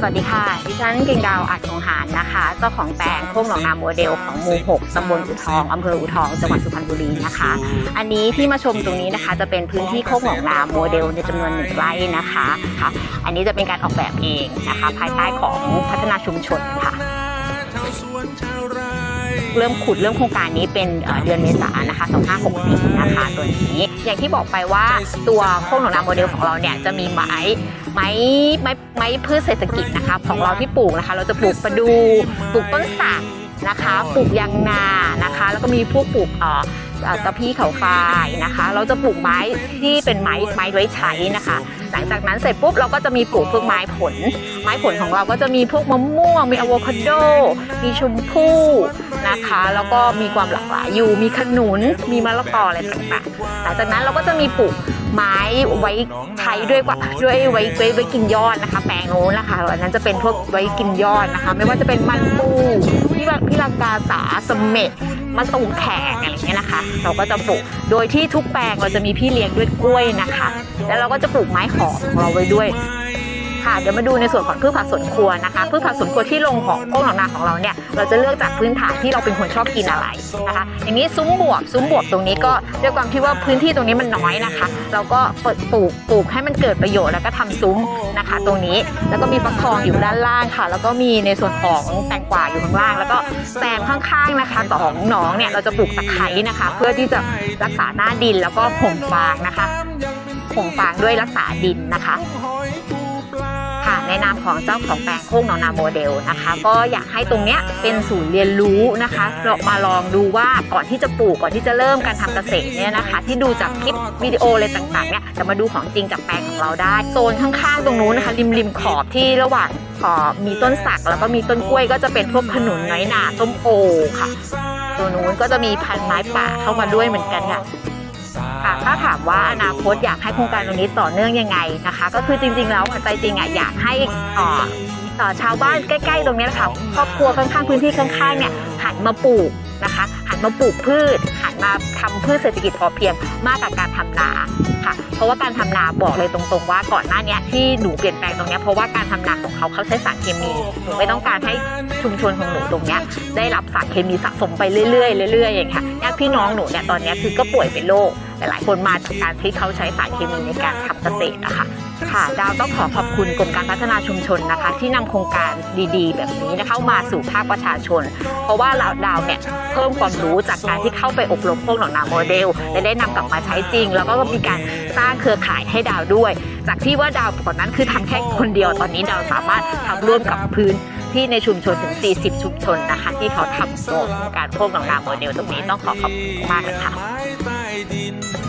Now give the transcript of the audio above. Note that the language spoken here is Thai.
สวัสดีค่ะ ดิฉันกิ่งดาวอัดคงหานนะคะ เจ้าของแปลงโค้งหนองนาโมเดลของหมู่6ตำบลอุทองอำเภออุทอง จังหวัดสุพรรณบุรีนะคะ อันนี้ที่มาชมตรงนี้นะคะ จะเป็นพื้นที่โค้งหนองนาโมเดลในจำนวนหนึ่งไร่นะคะค่ะอันนี้จะเป็นการออกแบบเองนะคะ ภายใต้ของพัฒนาชุมชนค่ะ เริ่มขุดเริ่มโครงการนี้เป็นเดือนเมษายนนะคะ 2564 นะคะตัวนี้ อย่างที่บอกไปว่าตัวโค้งหนองนาโมเดลของเราเนี่ยจะมีไม้ไม้ไม้ไม้พืชเศรษฐกิจนะคะของเราที่ปลูกนะคะ เราจะปลูกประดูปลูกต้นสักนะคะ ปลูกยางนานะคะ แล้วก็มีพวกปลูกอ่อเอ่อ ตะพีเขาไฟนะคะ เราจะปลูกไม้ที่เป็นไม้ไม้ไว้ใช้นะคะ หลังจากนั้นเสร็จปุ๊บเราก็จะมีปลูกพวกไม้ผล ไม้ผลของเราก็จะมีพวกมะม่วงมีอะโวคาโด มีชมพู่นะคะ แล้วก็มีความหลากหลายอยู่มีขนุน มีมะละกออะไรต่างๆ หลังจากนั้นเราก็จะมีปลูกไม้ไว้ใช้ด้วยกว่าด้วยไว้ไว้ไว้กินยอดนะคะ แปลงโน้นนะคะอันนั้นจะเป็นพวกไว้กินยอดนะคะ ไม่ว่าจะเป็นมันปูพี่ว่าพี่ลังกาสาสมเม็ด มะตูมแขกอะไรเงี้ยนะคะ เราก็จะปลูกโดยที่ทุกแปลงเราจะมีพี่เลี้ยงด้วยกล้วยนะคะ แล้วเราก็จะปลูกไม้หอมของเราไว้ด้วย ค่ะ เดี๋ยวมาดูในส่วนของพืชผักสวนครัวนะคะพืชผักสวนครัวที่ลงของโค้งหนองนาของเราเนี่ยเราจะเลือกจากพื้นฐานที่เราเป็นคนชอบกินอะไรนะคะ อย่างนี้ซุ้มบวบซุ้มบวบตรงนี้ก็ด้วยความที่ว่าพื้นที่ตรงนี้มันน้อยนะคะ เราก็เปิดปลูกปลูกให้มันเกิดประโยชน์แล้วก็ทำซุ้มนะคะ ตรงนี้แล้วก็มีฟักทองอยู่ด้านล่างค่ะ แล้วก็มีในส่วนของแตงกวาอยู่ข้างล่าง แล้วก็แซมข้างๆนะคะของหนองเนี่ยเราจะปลูกตะไคร้นะคะ เพื่อที่จะรักษาหน้าดินแล้วก็ผงฟางนะคะผงฟางด้วยรักษาดินนะคะ ในนามของเจ้าของแปลงโค้งหนองนาโมเดลนะคะ ก็อยากให้ตรงเนี้ยเป็นศูนย์เรียนรู้นะคะเรามาลองดูว่าก่อนที่จะปลูกก่อนที่จะเริ่มการทำเกษตรเนี่ยนะคะ ที่ดูจากคลิปวิดีโออะไรต่างๆเนี่ยจะมาดูของจริงจากแปลงของเราได้โซนข้างๆตรงนู้นนะคะริมริมขอบที่ระหว่างขอบมีต้นสักแล้วก็มีต้นกล้วยก็จะเป็นพวกขนุนน้อยหนาส้มโอค่ะ ตัวนู้นก็จะมีพันไม้ป่าเข้ามาด้วยเหมือนกันค่ะ ค่ะ ถ้าถามว่าอนาคตอยากให้โครงการตรงนี้ต่อเนื่องยังไงนะคะ ก็คือจริง ๆ แล้วใจจริงอะอยากให้เอ่อชาวบ้านใกล้ ๆ ตรงนี้ยค่ะครอบครัวข้างๆพื้นที่ข้างๆเนี่ยหันมาปลูกนะคะหันมาปลูกพืชหันมาทำพืชเศรษฐกิจพอเพียงมากกว่าการทำนาค่ะ เพราะว่าการทำนาบอกเลยตรงๆ ว่าก่อนหน้านี้ที่หนูเปลี่ยนแปลงตรงนี้เพราะว่าการทำนาของเขาเขาใช้สารเคมีหนูไม่ต้องการให้ชุมชนของหนูตรงนี้ได้รับสารเคมีสะสมไปเรื่อยๆเรื่อยๆอย่างเงี้ยญาติพี่น้องหนูเนี่ยตอนนี้คือก็ป่วยเป็นโรค หลายๆคนมาจากการที่เขาใช้สารเคมีในการทำเกษตรนะคะค่ะ ดาวต้องขอขอบคุณกรมการพัฒนาชุมชนนะคะ ที่นำโครงการดีๆ แบบนี้นะคะมาสู่ภาคประชาชน เพราะว่าเราดาวเนี่ยเพิ่มความรู้จากการที่เข้าไปอบรมพวกหนองนาโมเดลและได้นำกลับมาใช้จริง แล้วก็มีการสร้างเครือข่ายให้ดาวด้วย จากที่ว่าดาวก่อนนั้นคือทำแค่คนเดียวตอนนี้ดาวสามารถทำร่วมกับพื้นที่ในชุมชนถึง 40 ชุมชนนะคะ ที่เขาทำโครงการพวกหนองนาโมเดลตรงนี้ต้องขอขอบคุณมากเลยค่ะ edin